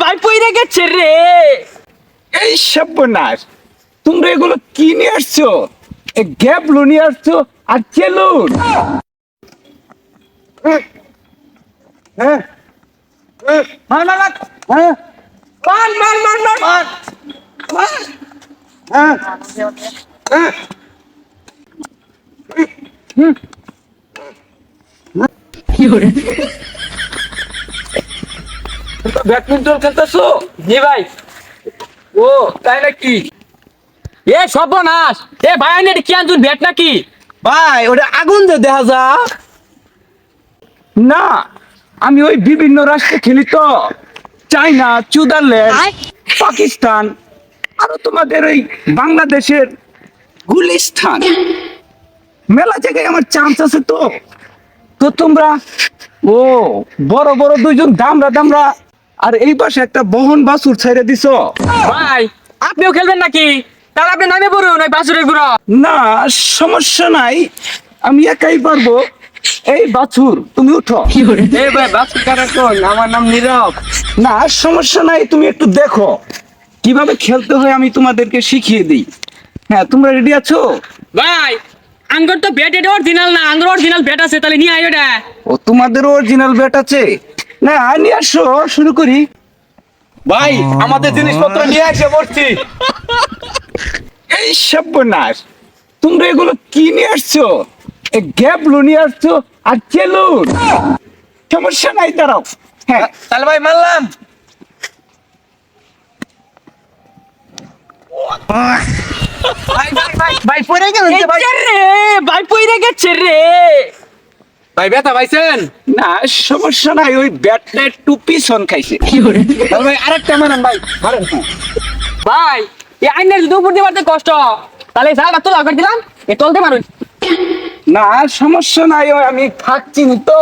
ভাই পইরা গেছে রে এই সর্বনাশ, তোমরা এগুলো কি নিয়ে আসছো? এ গ্যাবলো নিয়ে আসছো আর চেলুন হ্যাঁ মার মার মার হ্যাঁ হ্যাঁ ব্যাডমিন্টন খেলতেছো? জি ভাই। ও তাই নাকি? এ সর্বনাশ। এ ভাই আনি কি আনছুন ভেট নাকি? ভাই ওটা আগুন যে দেখা যা। না আমি ওই বিভিন্ন রাষ্ট্রে খেলি তো। চাইনা সুইজারল্যান্ড পাকিস্তান আরও তোমাদের ওই বাংলাদেশের গুলিস্তান। মেলা জায়গায় আমার চান্স আছে তো। তো তোমরা ও বড় বড় দুইজন দামরা দামরা আর এই পাশে একটা বহন বাসুর ছেড়ে দিছো। ভাই আপনিও খেলবেন নাকি? তাহলে আপনি নামে পড়ুন ওই বাসুরের গুড়া না সমস্যা নাই। আমি একাই পারব। এই বাছুর তুমি উঠো। এ ভাই বাসুর কারা কোন? আমার নাম নীরব। না সমস্যা নাই তুমি একটু দেখো। কীভাবে খেলতে হয় আমি তোমাদেরকে শিখিয়ে দিই। হ্যাঁ তোমরা রেডি আছো? ভাই আঙ্গর তো ব্যাট এটা অরিজিনাল না। আঙ্গর অরিজিনাল ব্যাট আছে তাহলে নিয়ে আয় ওটা। ও তোমাদের অরিজিনাল ব্যাট আছে? না নিয়ে আসো শুরু করি। ভাই আমাদের জিনিসপত্র নিয়ে এসে পড়ছি এই সর্বনাশ তোমরা এগুলো কি নিয়ে আসছো? গ্যাবলো নিয়ে আসছো আর চেলুন সমস্যা নাই দাঁড়াও। হ্যাঁ। তাহলে ভাই মারলাম ভাই ভাই ভাই ভাই পড়ে যে ভাই। এচ্ছে রে ভাই পইরা গেছে রে। ভাই ব্যথা পাইছেন? না সমস্যা নাই ওই ব্যাটটা একটু পিছন খাইছে। তাহলে ভাই আরেকটা মারেন ভাই মারেন। ভাই এই আইনের যদি উপর দিয়ে পারতে কষ্ট তাহলে দিলাম এ তলতে মারুন না সমস্যা নাই ওই আমি থাকছি নি তো।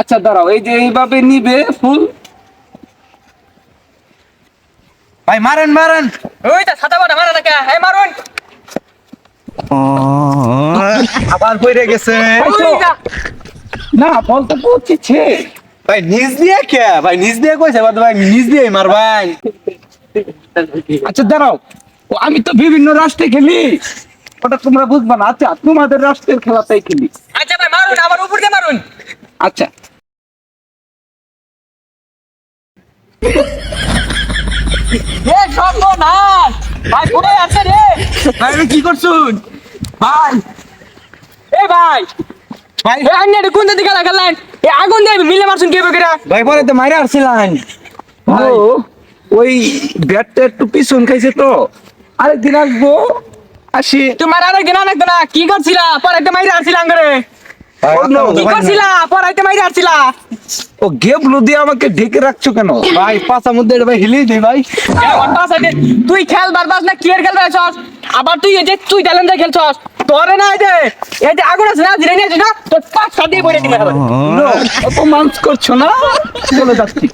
আচ্ছা দাঁড়াও এই যে এইভাবে নিবে ফুল। ভাই মারেন মারেন। ওই তা ছাতা বাটা মারা দেখা হ্যাঁ মারুন। আবার পড়ে গেছে। না বল তো পৌঁছেছে ভাই নিজ দিয়ে কে? ভাই নিজ দিয়ে কইছে বাদ ভাই নিজ দিয়ে মার ভাই। আচ্ছা দাঁড়াও। ও আমি তো বিভিন্ন রাষ্ট্রে খেলি। ওটা তোমরা বুঝবা না। আচ্ছা তোমাদের রাষ্ট্রের খেলাটাই খেলি। আচ্ছা ভাই মারুন আবার উপর দিয়ে মারুন। আচ্ছা। এ সর্বনাশ! ভাই পড়ে আছে রে? ভাই কি করছুন ভাই। এ ভাই ভাই। এ আইনের কোন দিকে লাগালেন এ আগুন দিয়ে মিলে মারছুন কে বকেরা ভাই পরে তো মাইরা আসছিলেন ও ওই ব্যাটটা একটু পিছন খাইছে তো। আরেকদিন আসব। আসি। তোমার আরেক দিন আরেক দিন কি করছিলা? পরে মাইরে আসছিলা আঙ্গরে কি করছিলা? পরে মাইরে আসছিলা ও গেবলো দিয়ে আমাকে ঢেকে রাখছো কেন? ভাই পাঁচার মধ্যে এটা ভাই হিলি দে ভাই। তুই খেল বারবাস না কি খেল খেলবে ছস আবার তুই এই যে তুই ট্যালেন্ট দিয়ে খেলছস। তোরে না এই যে এই যে আগুন আছে না ধীরে নিয়ে না তোর পাঁচ দিয়ে পড়ে দিবে অপমান করছ না? চলে যাচ্ছি।